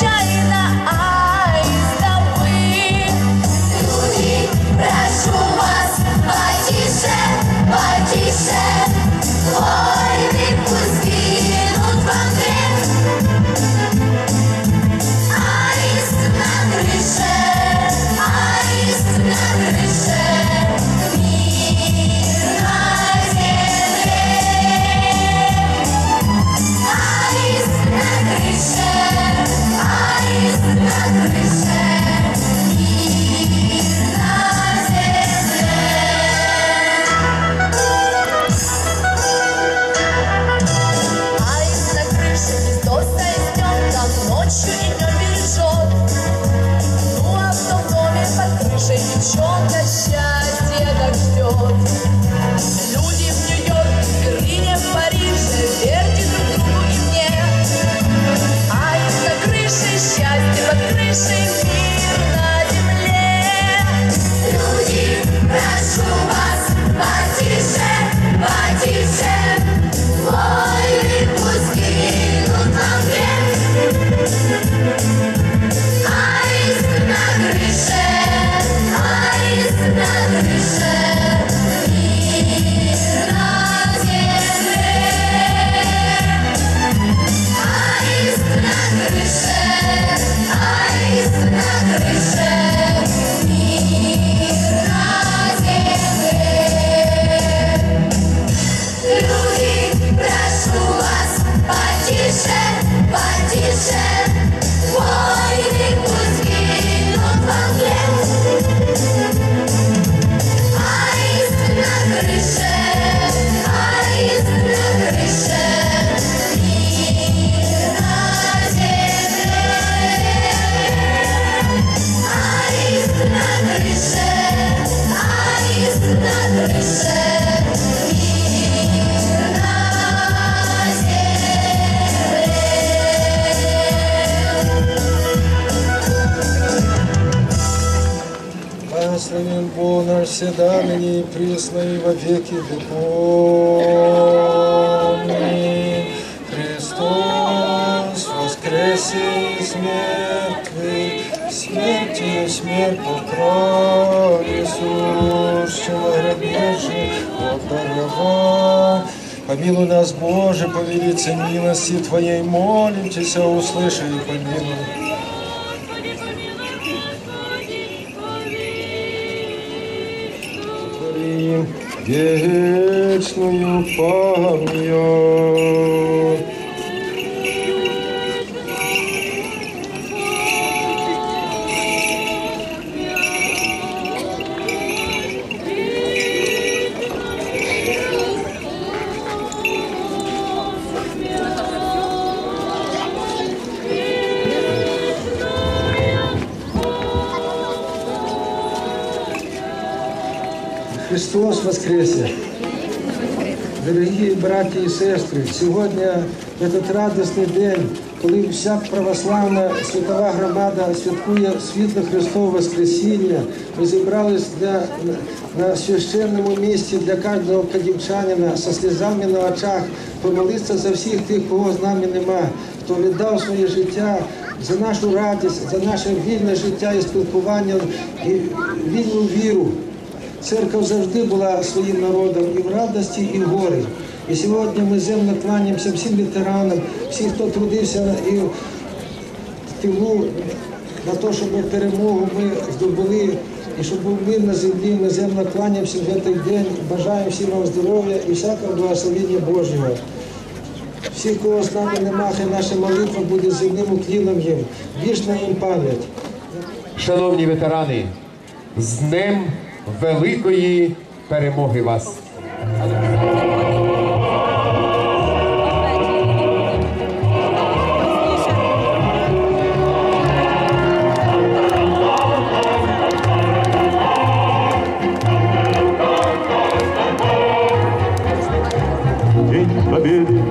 deixa ir. They say всегда, ныне и присно, и во веки веков. Христос воскресе из мертвых, смертью смерть покрой, Иисусчего гробежи оборвал. Помилуй нас, Боже, по милости Твоей, молим Тебя, услыши и помилуй. Вечную память. Христос воскресе! Дорогі браті і сестри, сьогодні этот радісний день, коли вся православна світова громада святкує світло Христове Воскресіння, ми зібрались для, на священному місці для кожного кадівчанина со слізами на очах помолитися за всіх тих, кого з нами нема, хто віддав своє життя за нашу радість, за наше вільне життя і спілкування і вільну віру. Церква завжди була своїм народом і в радості, і в горі. І сьогодні ми земно кланяємося всім ветеранам, всім, хто трудився і в тилу на те, щоб перемогу ми здобули, і щоб був на землі, ми земно кланяємося в цей день, бажаємо всім вам здоров'я і всякого благословення Божого. Всіх, кого з нами нема, наша молитва буде земним укліном їм, вічна їм пам'ять. Шановні ветерани, з Днем великої перемоги вас! День Победы,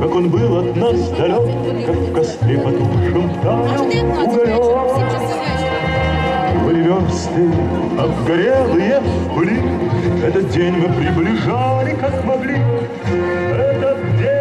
как он был от нас далек, Как в костре потухшем таял уголек мосты, обгорелые в пыли. Этот день мы приближали, как могли. Этот день